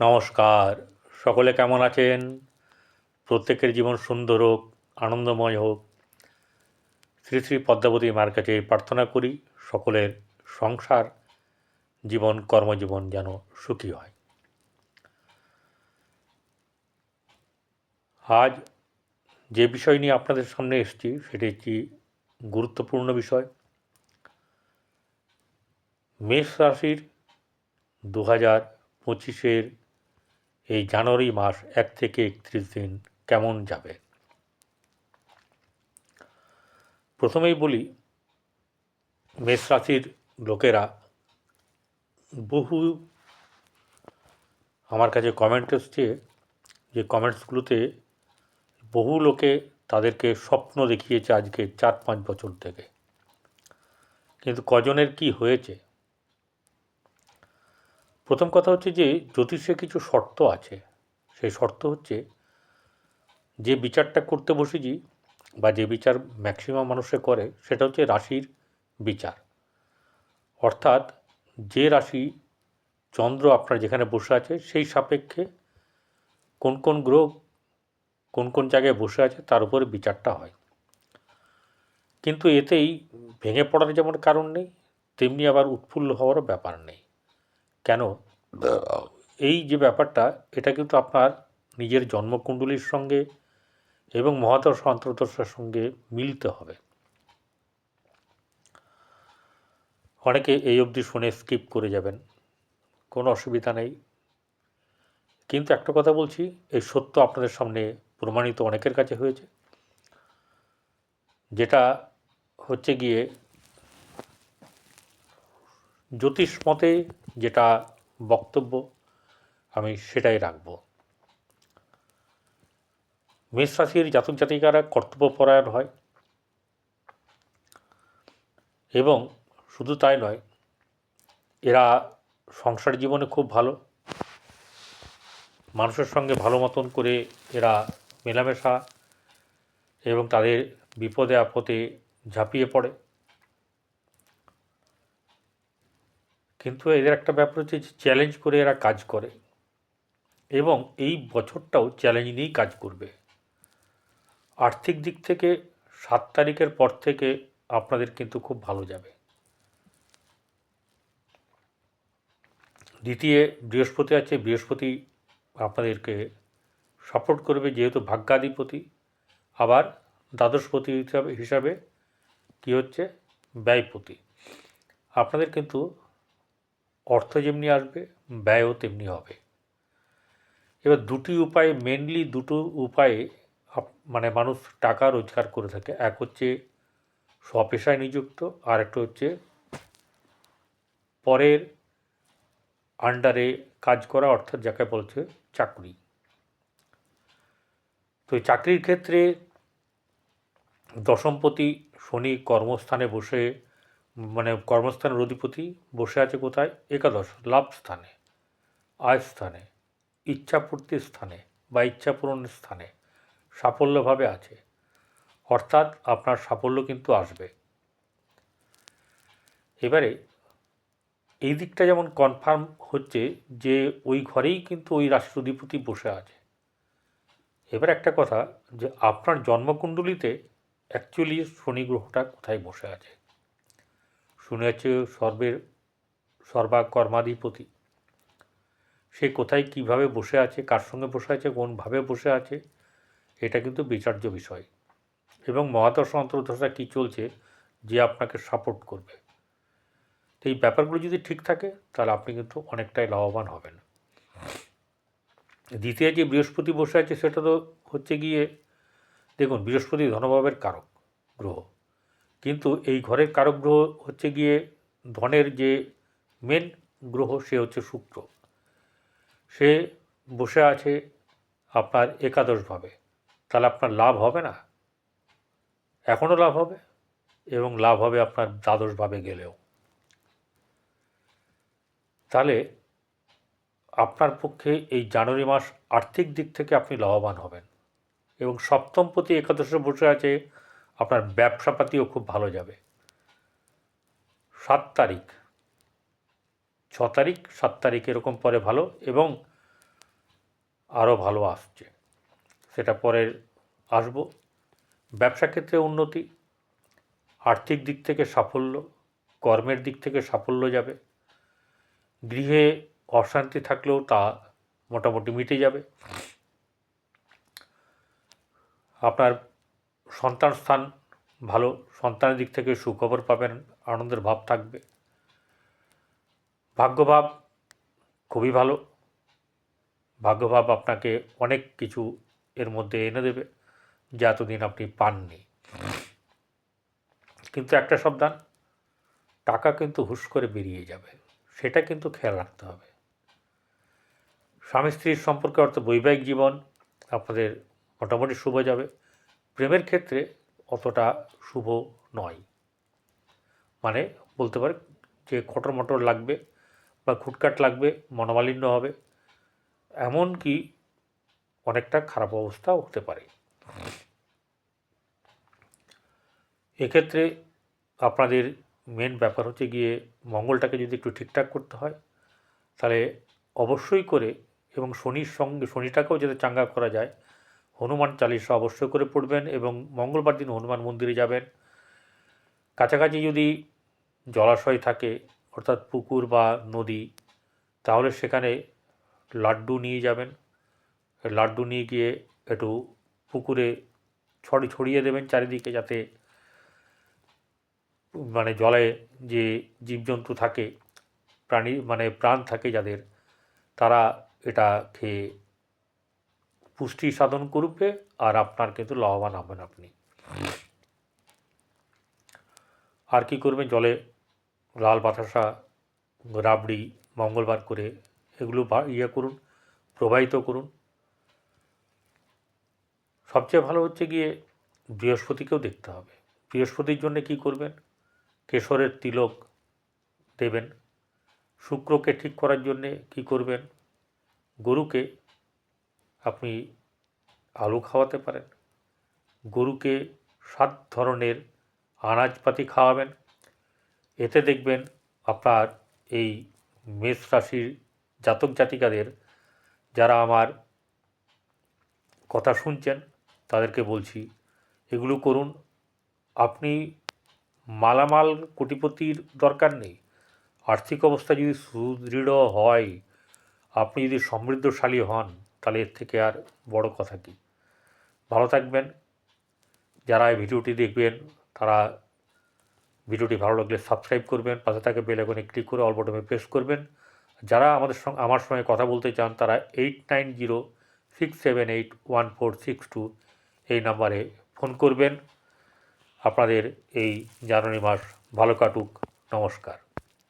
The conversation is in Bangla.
নমস্কার। সকলে কেমন আছেন? প্রত্যেকের জীবন সুন্দর হোক, আনন্দময় হোক। শ্রী শ্রী পদ্মাবতী মার কাছে প্রার্থনা করি সকলের সংসার জীবন, কর্মজীবন যেন সুখী হয়। আজ যে বিষয় নিয়ে আপনাদের সামনে এসেছি, সেটি একটি গুরুত্বপূর্ণ বিষয়। মেষ রাশির দু হাজার পঁচিশের এই জানুয়ারি মাস এক থেকে একত্রিশ দিন কেমন যাবে? প্রথমেই বলি, মেষ রাশির লোকেরা বহু আমার কাছে কমেন্ট এসছে যে কমেন্টসগুলোতে বহু লোকে তাদেরকে স্বপ্ন দেখিয়েছে আজকে চার পাঁচ বছর থেকে। কিন্তু কজনের কি হয়েছে? প্রথম কথা হচ্ছে যে জ্যোতিষে কিছু শর্ত আছে। সেই শর্ত হচ্ছে যে বিচারটা করতে বসেছি বা যে বিচার ম্যাক্সিমাম মানুষে করে, সেটা হচ্ছে রাশির বিচার। অর্থাৎ যে রাশি চন্দ্র আপনার যেখানে বসে আছে, সেই সাপেক্ষে কোন কোন গ্রহ কোন কোন জায়গায় বসে আছে, তার উপরে বিচারটা হয়। কিন্তু এতেই ভেঙে পড়ার যেমন কারণ নেই, তেমনি আবার উৎফুল্ল হওয়ারও ব্যাপার নেই। কেন? এই যে ব্যাপারটা এটা কিন্তু আপনার নিজের জন্মকুণ্ডলীর সঙ্গে এবং মহাদশ অন্তর্দশার সঙ্গে মিলতে হবে। অনেকে এই অবধি শুনে স্কিপ করে যাবেন কোনো অসুবিধা নেই। কিন্তু একটা কথা বলছি এই সত্য আপনাদের সামনে প্রমাণিত অনেকের কাছে হয়েছে। যেটা হচ্ছে গিয়ে জ্যোতিষ মতে যেটা বক্তব্য, আমি সেটাই রাখব। মেষ রাশির জাতক জাতিকারা কর্তব্যপরায়ণ হয় এবং শুধু তাই নয়, এরা সংসার জীবনে খুব ভালো। মানুষের সঙ্গে ভালো মতন করে এরা মেলামেশা এবং তাদের বিপদে আপদে ঝাঁপিয়ে পড়ে। কিন্তু এদের একটা ব্যাপার হচ্ছে যে চ্যালেঞ্জ করে এরা কাজ করে। এবং এই বছরটাও চ্যালেঞ্জ নিয়েই কাজ করবে। আর্থিক দিক থেকে সাত তারিখের পর থেকে আপনাদের কিন্তু খুব ভালো যাবে। দ্বিতীয় বৃহস্পতি আছে, বৃহস্পতি আপনাদেরকে সাপোর্ট করবে যেহেতু ভাগ্যাধিপতি। আবার দ্বাদশপতি হিসাবে হিসাবে কী হচ্ছে? ব্যয়পতি। আপনাদের কিন্তু অর্থ যেমনি আসবে, ব্যয়ও তেমনি হবে। এবার দুটি উপায়ে মেনলি দুটো উপায়ে মানে মানুষ টাকা রোজগার করে থাকে। এক হচ্ছে স্বপেশায় নিযুক্ত, আর একটা হচ্ছে পরের আন্ডারে কাজ করা, অর্থাৎ যাকে বলছে চাকরি। তো চাকরির ক্ষেত্রে দশমপতি শনি কর্মস্থানে বসে মানে কর্মস্থানের অধিপতি বসে আছে কোথায়? একাদশ, লাভ স্থানে, আয় স্থানে ইচ্ছাপূর্তির স্থানে বা ইচ্ছা পূরণের স্থানে সাফল্যভাবে আছে। অর্থাৎ আপনার সাফল্য কিন্তু আসবে। এবারে এই দিকটা যেমন কনফার্ম হচ্ছে যে ওই ঘরেই কিন্তু ওই রাষ্ট্রধিপতি বসে আছে। এবার একটা কথা যে আপনার জন্মকুণ্ডলিতে অ্যাকচুয়ালি শনি গ্রহটা কোথায় বসে আছে? শুনে আছে সর্বের সর্বা কর্মাধিপতি সে কোথায়, কীভাবে বসে আছে, কার সঙ্গে বসে আছে, কোনভাবে বসে আছে, এটা কিন্তু বিচার্য বিষয়। এবং মহাদশ অন্তর্দশা কী চলছে, যে আপনাকে সাপোর্ট করবে। তো এই ব্যাপারগুলো যদি ঠিক থাকে, তাহলে আপনি কিন্তু অনেকটাই লাভবান হবেন। দ্বিতীয় যে বৃহস্পতি বসে আছে, সেটা তো হচ্ছে গিয়ে, দেখুন, বৃহস্পতি ধনভাবের কারক, গ্রহ। কিন্তু এই ঘরের কারক গ্রহ হচ্ছে গিয়ে ধনের যে মেন গ্রহ, সে হচ্ছে শুক্র। সে বসে আছে আপনার একাদশভাবে। তাহলে আপনার লাভ হবে না? এখনও লাভ হবে এবং লাভ হবে আপনার দ্বাদশভাবে গেলেও। তাহলে আপনার পক্ষে এই জানুয়ারি মাস আর্থিক দিক থেকে আপনি লাভবান হবেন এবং সপ্তম প্রতি একাদশে বসে আছে আপনার ব্যবসাপাতিও খুব ভালো যাবে। সাত তারিখ। ছ তারিখ, সাত তারিখ এরকম পরে ভালো এবং আরও ভালো আসছে। সেটা পরে আসব। ব্যবসা ক্ষেত্রে উন্নতি, আর্থিক দিক থেকে সাফল্য, কর্মের দিক থেকে সাফল্য যাবে। গৃহে অশান্তি থাকলেও তা মোটামুটি মিটে যাবে। আপনার সন্তান স্থান ভালো, সন্তানের দিক থেকে সুখবর পাবেন, আনন্দের ভাব থাকবে। ভাগ্যভাব খুবই ভালো। ভাগ্যভাব আপনাকে অনেক কিছু এর মধ্যে এনে দেবে, যা এতদিন আপনি পাননি। কিন্তু একটা সাবধান, টাকা কিন্তু হুশ করে বেরিয়ে যাবে, সেটা কিন্তু খেয়াল রাখতে হবে। স্বামী স্ত্রীর সম্পর্কে অর্থাৎ বৈবাহিক জীবন আপনাদের মোটামুটি শুভ যাবে। প্রেমের ক্ষেত্রে অতটা শুভ নয়। মানে বলতে পারে যে খটর মটর লাগবে বা খুটকাট লাগবে, মনোমালিন্য হবে, এমনকি অনেকটা খারাপ অবস্থাও হতে পারে। এক্ষেত্রে আপনাদের মেন ব্যাপার হচ্ছে গিয়ে মঙ্গলটাকে যদি একটু ঠিকঠাক করতে হয়, তাহলে অবশ্যই করে এবং শনির সঙ্গে, শনিটাকেও যাতে চাঙ্গা করা যায় হনুমান চালিশা অবশ্যই করে পড়বেন এবং মঙ্গলবার দিন হনুমান মন্দিরে যাবেন। কাছাকাছি যদি জলাশয় থাকে, অর্থাৎ পুকুর বা নদী, তাহলে সেখানে লাড্ডু নিয়ে যাবেন। লাড্ডু নিয়ে গিয়ে একটু পুকুরে ছড়ি ছড়িয়ে দেবেন চারিদিকে যাতে মানে জলে যে জীবজন্তু থাকে, প্রাণী মানে প্রাণ থাকে যাদের, তারা এটা খেয়ে পুষ্টি সাধন করবে আর আপনার কিন্তু লাভবান হবেন আপনি। আর কি করবেন? জলে লাল বাতাসা, রাবড়ি মঙ্গলবার করে এগুলো ইয়ে করুন, প্রবাহিত করুন। সবচেয়ে ভালো হচ্ছে গিয়ে বৃহস্পতিকেও দেখতে হবে। বৃহস্পতির জন্য কি করবেন? কেশরের তিলক দেবেন। শুক্রকে ঠিক করার জন্যে কি করবেন? গরুকে আপনি আলু খাওয়াতে পারেন। গরুকে সাত ধরনের আনাজপাতি খাওয়াবেন। এতে দেখবেন আপনার এই মেষ রাশির জাতক জাতিকাদের যারা আমার কথা শুনছেন, তাদেরকে বলছি, এগুলো করুন। আপনি মালামাল কোটিপতির দরকার নেই। আর্থিক অবস্থা যদি সুদৃঢ় হয়, আপনি যদি সমৃদ্ধশালী হন তাহলে এর থেকে আর বড় কথা কি? ভালো থাকবেন। যারা এই ভিডিওটি দেখবেন, তারা ভিডিওটি ভালো লাগলে সাবস্ক্রাইব করবেন, পাশে থাকে বেল আইকনে ক্লিক করে অল বটমে প্রেস করবেন। যারা আমাদের সঙ্গে, আমার সঙ্গে কথা বলতে চান, তারা eight nine zero, six seven eight, one four six two এই নাম্বারে ফোন করবেন। আপনাদের এই জানুয়ারি মাস ভালো কাটুক। নমস্কার।